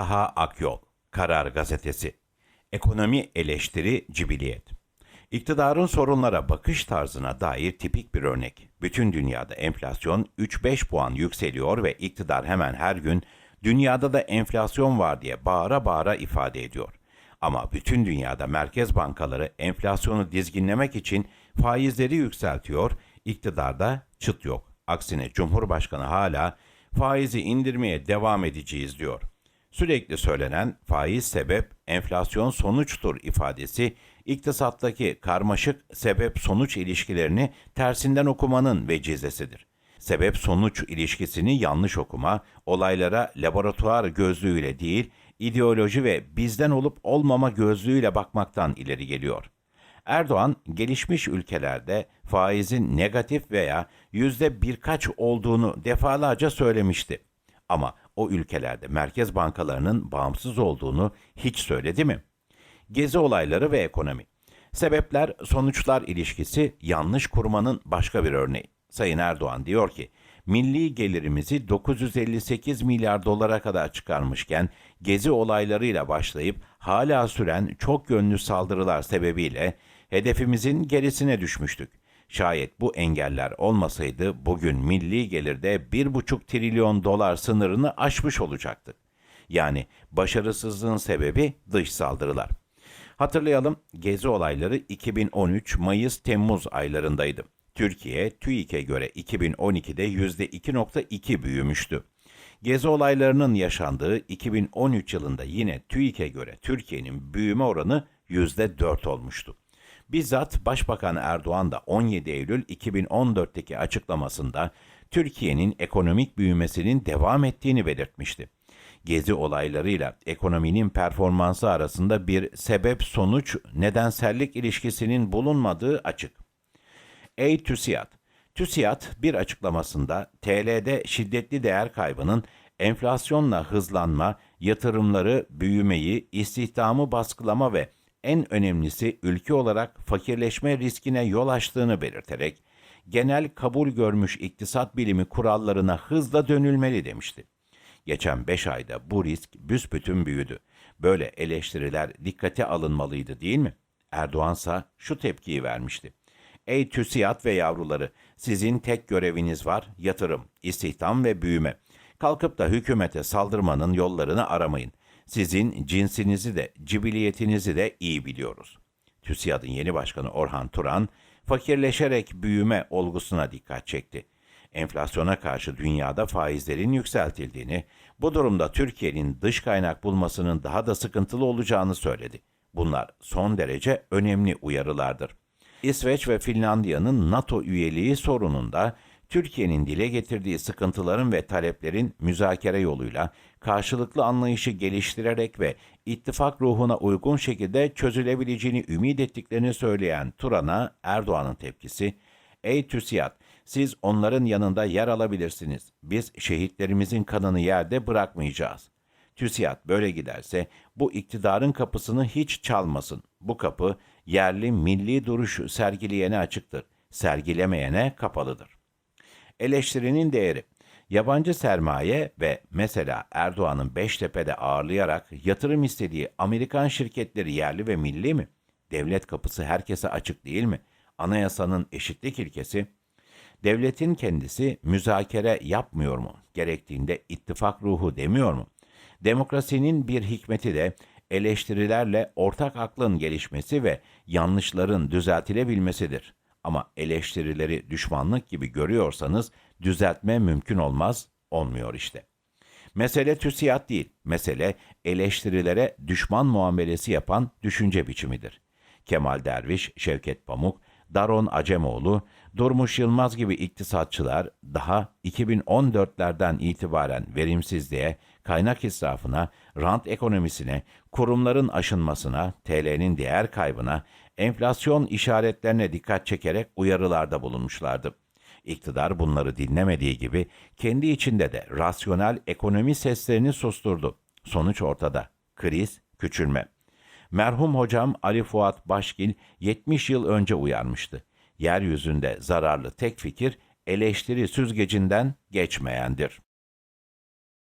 Taha Akyol, Karar Gazetesi, Ekonomi Eleştiri Cibiliyet. İktidarın sorunlara bakış tarzına dair tipik bir örnek. Bütün dünyada enflasyon 3-5 puan yükseliyor ve iktidar hemen her gün dünyada da enflasyon var diye bağıra bağıra ifade ediyor. Ama bütün dünyada merkez bankaları enflasyonu dizginlemek için faizleri yükseltiyor, iktidarda çıt yok. Aksine Cumhurbaşkanı hala faizi indirmeye devam edeceğiz diyor. Sürekli söylenen faiz sebep, enflasyon sonuçtur ifadesi iktisattaki karmaşık sebep-sonuç ilişkilerini tersinden okumanın vecizesidir. Sebep-sonuç ilişkisini yanlış okuma, olaylara laboratuvar gözlüğüyle değil, ideoloji ve bizden olup olmama gözlüğüyle bakmaktan ileri geliyor. Erdoğan, gelişmiş ülkelerde faizin negatif veya yüzde birkaç olduğunu defalarca söylemişti. Ama o ülkelerde merkez bankalarının bağımsız olduğunu hiç söyledi mi? Gezi olayları ve ekonomi. Sebepler sonuçlar ilişkisi yanlış kurmanın başka bir örneği. Sayın Erdoğan diyor ki, milli gelirimizi 958 milyar dolara kadar çıkarmışken gezi olaylarıyla başlayıp hala süren çok yönlü saldırılar sebebiyle hedefimizin gerisine düşmüştük. Şayet bu engeller olmasaydı bugün milli gelirde 1,5 trilyon dolar sınırını aşmış olacaktık. Yani başarısızlığın sebebi dış saldırılar. Hatırlayalım gezi olayları 2013 Mayıs-Temmuz aylarındaydı. Türkiye TÜİK'e göre 2012'de %2.2 büyümüştü. Gezi olaylarının yaşandığı 2013 yılında yine TÜİK'e göre Türkiye'nin büyüme oranı %4 olmuştu. Bizzat Başbakan Erdoğan da 17 Eylül 2014'teki açıklamasında Türkiye'nin ekonomik büyümesinin devam ettiğini belirtmişti. Gezi olaylarıyla ekonominin performansı arasında bir sebep-sonuç nedensellik ilişkisinin bulunmadığı açık. Ey TÜSİAD! TÜSİAD bir açıklamasında TL'de şiddetli değer kaybının enflasyonla hızlanma, yatırımları, büyümeyi, istihdamı baskılama ve en önemlisi ülke olarak fakirleşme riskine yol açtığını belirterek genel kabul görmüş iktisat bilimi kurallarına hızla dönülmeli demişti. Geçen 5 ayda bu risk büsbütün büyüdü. Böyle eleştiriler dikkate alınmalıydı değil mi? Erdoğansa şu tepkiyi vermişti. Ey TÜSİAD ve yavruları, sizin tek göreviniz var, yatırım, istihdam ve büyüme. Kalkıp da hükümete saldırmanın yollarını aramayın. Sizin cinsinizi de, cibiliyetinizi de iyi biliyoruz. TÜSİAD'ın yeni başkanı Orhan Turan, fakirleşerek büyüme olgusuna dikkat çekti. Enflasyona karşı dünyada faizlerin yükseltildiğini, bu durumda Türkiye'nin dış kaynak bulmasının daha da sıkıntılı olacağını söyledi. Bunlar son derece önemli uyarılardır. İsveç ve Finlandiya'nın NATO üyeliği sorununda Türkiye'nin dile getirdiği sıkıntıların ve taleplerin müzakere yoluyla karşılıklı anlayışı geliştirerek ve ittifak ruhuna uygun şekilde çözülebileceğini ümit ettiklerini söyleyen Turan'a Erdoğan'ın tepkisi, Ey TÜSİAD, siz onların yanında yer alabilirsiniz. Biz şehitlerimizin kanını yerde bırakmayacağız. TÜSİAD böyle giderse bu iktidarın kapısını hiç çalmasın. Bu kapı yerli milli duruş sergileyene açıktır. Sergilemeyene kapalıdır. Eleştirinin değeri Yabancı sermaye ve mesela Erdoğan'ın Beştepe'de ağırlayarak yatırım istediği Amerikan şirketleri yerli ve milli mi? Devlet kapısı herkese açık değil mi? Anayasanın eşitlik ilkesi Devletin kendisi müzakere yapmıyor mu? Gerektiğinde ittifak ruhu demiyor mu? Demokrasinin bir hikmeti de eleştirilerle ortak aklın gelişmesi ve yanlışların düzeltilebilmesidir. Ama eleştirileri düşmanlık gibi görüyorsanız düzeltme mümkün olmaz, olmuyor işte. Mesele TÜSİAD değil, mesele eleştirilere düşman muamelesi yapan düşünce biçimidir. Kemal Derviş, Şevket Pamuk, Daron Acemoğlu, Durmuş Yılmaz gibi iktisatçılar daha 2014'lerden itibaren verimsizliğe, kaynak israfına, rant ekonomisine, kurumların aşınmasına, TL'nin değer kaybına, enflasyon işaretlerine dikkat çekerek uyarılarda bulunmuşlardı. İktidar bunları dinlemediği gibi kendi içinde de rasyonel ekonomi seslerini susturdu. Sonuç ortada. Kriz, küçülme. Merhum hocam Ali Fuat Başgil 70 yıl önce uyarmıştı. Yeryüzünde zararlı tek fikir eleştiri süzgecinden geçmeyendir.